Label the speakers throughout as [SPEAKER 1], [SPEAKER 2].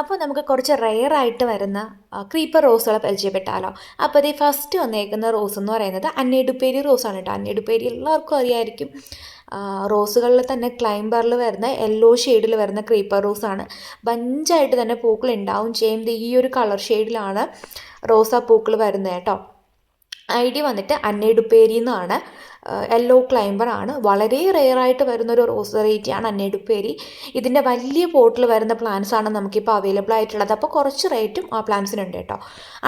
[SPEAKER 1] അപ്പോൾ നമുക്ക് കുറച്ച് റെയറായിട്ട് വരുന്ന ക്രീപ്പർ റോസുകളെ പരിചയപ്പെട്ടാലോ. അപ്പോൾ അതേ ഫസ്റ്റ് വന്നേക്കുന്ന റോസ് എന്ന് പറയുന്നത് അന്നേടുപ്പേരി റോസാണ് കേട്ടോ. അന്നേടുപ്പേരി എല്ലാവർക്കും അറിയായിരിക്കും. റോസുകളിൽ തന്നെ ക്ലൈംബറിൽ വരുന്ന യെല്ലോ ഷെയ്ഡിൽ വരുന്ന ക്രീപ്പർ റോസാണ് ബഞ്ചായിട്ട് തന്നെ പൂക്കൾ ഉണ്ടാവും. ചെയ്യും ഈ ഒരു കളർ ഷെയ്ഡിലാണ് റോസാ പൂക്കൾ വരുന്നത് കേട്ടോ. ഐ ഡി വന്നിട്ട് അന്നേടുപ്പേരി എന്നാണ് യെല്ലോ ക്ലൈംബർ ആണ്. വളരെ റെയറായിട്ട് വരുന്നൊരു റോസ് വെറൈറ്റിയാണ് അന്നേടുപ്പേരി. ഇതിന്റെ വലിയ പോട്ടിൽ വരുന്ന പ്ലാന്റ്സ് ആണ് നമുക്കിപ്പോൾ അവൈലബിൾ ആയിട്ടുള്ളത്. അപ്പോൾ കുറച്ച് റേറ്റും ആ പ്ലാന്റ്സിനുണ്ട് കേട്ടോ.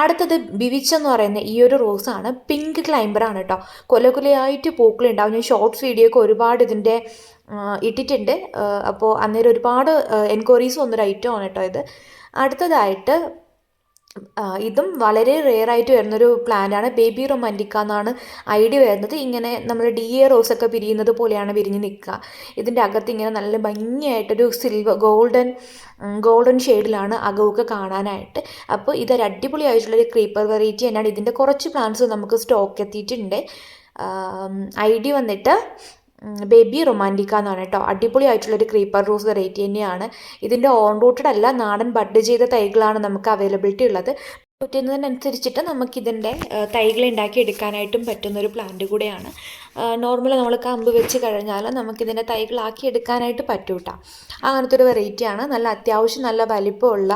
[SPEAKER 1] അടുത്തത് ബിവിച്ച് എന്ന് പറയുന്ന ഈ ഒരു റോസ് ആണ്. പിങ്ക് ക്ലൈംബർ ആണ് കേട്ടോ. കൊല കൊലയായിട്ട് പൂക്കളുണ്ടാവും. ഞാൻ ഷോർട്ട്സ് വീഡിയോ ഒക്കെ ഒരുപാട് ഇതിന്റെ ഇട്ടിട്ടുണ്ട്. അപ്പോൾ അന്നേരം ഒരുപാട് എൻക്വയറീസ് വന്നൊരു ഐറ്റം ആണ് കേട്ടോ ഇത്. അടുത്തതായിട്ട് ഇതും വളരെ റെയർ ആയിട്ട് വരുന്നൊരു പ്ലാന്റാണ് ബേബി റൊമാന്റിക്ക എന്നാണ് ഐഡിയ വരുന്നത്. ഇങ്ങനെ നമ്മൾ ഡി എ ഒക്കെ പിരിയുന്നത് പോലെയാണ് പിരിഞ്ഞ് നിൽക്കുക. ഇതിന്റെ അകത്ത് ഇങ്ങനെ നല്ല ഭംഗിയായിട്ടൊരു സിൽവർ ഗോൾഡൻ ഗോൾഡൻ ഷെയ്ഡിലാണ് അകവൊക്കെ കാണാനായിട്ട്. അപ്പോൾ ഇതൊരു അടിപൊളിയായിട്ടുള്ളൊരു ക്രീപ്പർ വെറൈറ്റി തന്നെയാണ്. ഇതിന്റെ കുറച്ച് പ്ലാന്റ്സ് നമുക്ക് സ്റ്റോക്ക് എത്തിയിട്ടുണ്ട്. ഐ ഡി വന്നിട്ട് ബേബി റൊമാന്റിക്ക എന്നാണ് കേട്ടോ. അടിപൊളിയായിട്ടുള്ളൊരു ക്രീപ്പർ റോസ് വെറൈറ്റി തന്നെയാണ്. ഇതിന്റെ ഓൺ റൂട്ടഡ് അല്ല നാടൻ ബഡ് ചെയ്ത തൈകളാണ് നമുക്ക് അവൈലബിലിറ്റി ഉള്ളത്. പറ്റുന്നതിനനുസരിച്ചിട്ട് നമുക്കിതിന്റെ തൈകൾ ഉണ്ടാക്കി എടുക്കാനായിട്ടും പറ്റുന്നൊരു പ്ലാന്റ് കൂടെയാണ്. നോർമൽ നമ്മൾ കമ്പ് വെച്ച് കഴിഞ്ഞാൽ നമുക്കിതിന്റെ തൈകളാക്കി എടുക്കാനായിട്ട് പറ്റൂട്ടാ. അങ്ങനത്തെ ഒരു വെറൈറ്റിയാണ് നല്ല അത്യാവശ്യം നല്ല വലിപ്പമുള്ള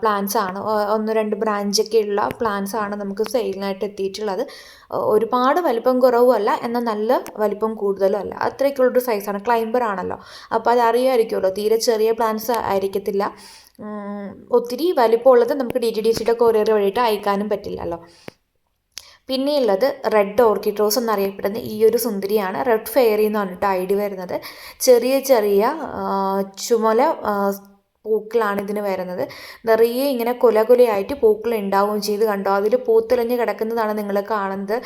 [SPEAKER 1] പ്ലാന്റ്സ് ആണ്. ഒന്ന് രണ്ട് ബ്രാഞ്ചൊക്കെ ഉള്ള പ്ലാന്റ്സ് ആണ് നമുക്ക് സെയിലിനായിട്ട് എത്തിയിട്ടുള്ളത്. ഒരുപാട് വലിപ്പം കുറവുമല്ല എന്നാൽ നല്ല വലിപ്പം കൂടുതലും അല്ല. അത്രയ്ക്കുള്ളൊരു സൈസാണ് ക്ലൈംബർ ആണല്ലോ. അപ്പോൾ അത് അറിയുമായിരിക്കുമല്ലോ തീരെ ചെറിയ പ്ലാന്റ്സ് ആയിരിക്കത്തില്ല. ഒത്തിരി വലിപ്പമുള്ളത് നമുക്ക് ഡി ടി ഡി സിയുടെ കൊറിയർ വഴിയിട്ട് അയക്കാനും പറ്റില്ലല്ലോ. പിന്നെയുള്ളത് റെഡ് ഓർക്കിഡ് റോസ് എന്നറിയപ്പെടുന്ന ഈ ഒരു സുന്ദരിയാണ്. റെഡ് ഫെയറി എന്ന് പറഞ്ഞിട്ട് ഐ ഡി വരുന്നത്. ചെറിയ ചെറിയ ചുമല പൂക്കളാണ് ഇതിന് വരുന്നത്. നിറയെ ഇങ്ങനെ കുല കുലയായിട്ട് പൂക്കൾ ഉണ്ടാവുകയും ചെയ്ത് കണ്ടോ? അതിൽ പൂത്തിളഞ്ഞ് കിടക്കുന്നതാണ് നിങ്ങൾ കാണുന്നത്.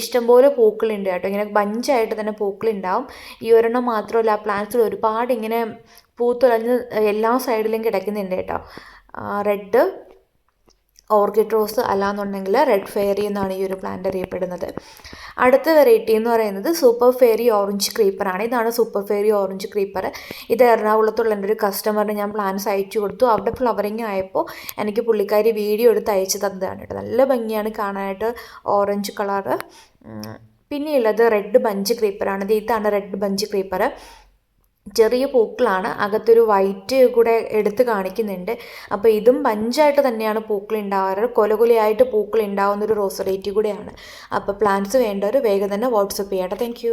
[SPEAKER 1] ഇഷ്ടംപോലെ പൂക്കളുണ്ട് കേട്ടോ. ഇങ്ങനെ ബഞ്ചായിട്ട് തന്നെ പൂക്കളുണ്ടാവും. ഈ ഒരെണ്ണം മാത്രമല്ല ആ പ്ലാന്റ്സിൽ ഒരുപാട് ഇങ്ങനെ പൂത്തുളഞ്ഞ് എല്ലാ സൈഡിലും കിടക്കുന്നുണ്ട് കേട്ടോ. റെഡ് ഓർക്കിഡ് റോസ് അല്ലാന്നുണ്ടെങ്കിൽ റെഡ് ഫെയറി എന്നാണ് ഈ ഒരു പ്ലാന്റ് അറിയപ്പെടുന്നത്. അടുത്ത വെറൈറ്റി എന്ന് പറയുന്നത് സൂപ്പർ ഫെയറി ഓറഞ്ച് ക്രീപ്പറാണ് ഇതാണ് സൂപ്പർ ഫെയറി ഓറഞ്ച് ക്രീപ്പർ ഇത് എറണാകുളത്തുള്ള എന്റെ ഒരു കസ്റ്റമറിന് ഞാൻ പ്ലാന്റ്സ് അയച്ചു കൊടുത്തു. അവിടെ ഫ്ലവറിങ് ആയപ്പോൾ എനിക്ക് പുള്ളിക്കാരി വീഡിയോ എടുത്ത് അയച്ചു തന്നതാണ് കേട്ടോ. നല്ല ഭംഗിയാണ് കാണാനായിട്ട് ഓറഞ്ച് കളറ് പിന്നെയുള്ളത് റെഡ് ബഞ്ച് ക്രീപ്പറാണ് ഇതാണ് റെഡ് ബഞ്ച് ക്രീപ്പർ ചെറിയ പൂക്കളാണ്. അകത്തൊരു വൈറ്റ് കൂടെ എടുത്ത് കാണിക്കുന്നുണ്ട്. അപ്പോൾ ഇതും പഞ്ചായിട്ട് തന്നെയാണ് പൂക്കൾ ഉണ്ടാവാറ്. കൊല കൊലയായിട്ട് പൂക്കൾ ഉണ്ടാവുന്ന ഒരു റോസ് വെറൈറ്റി കൂടെയാണ്. അപ്പോൾ പ്ലാന്റ്സ് വേണ്ടവർ വേഗം തന്നെ വാട്സപ്പ് ചെയ്യട്ടെ. താങ്ക്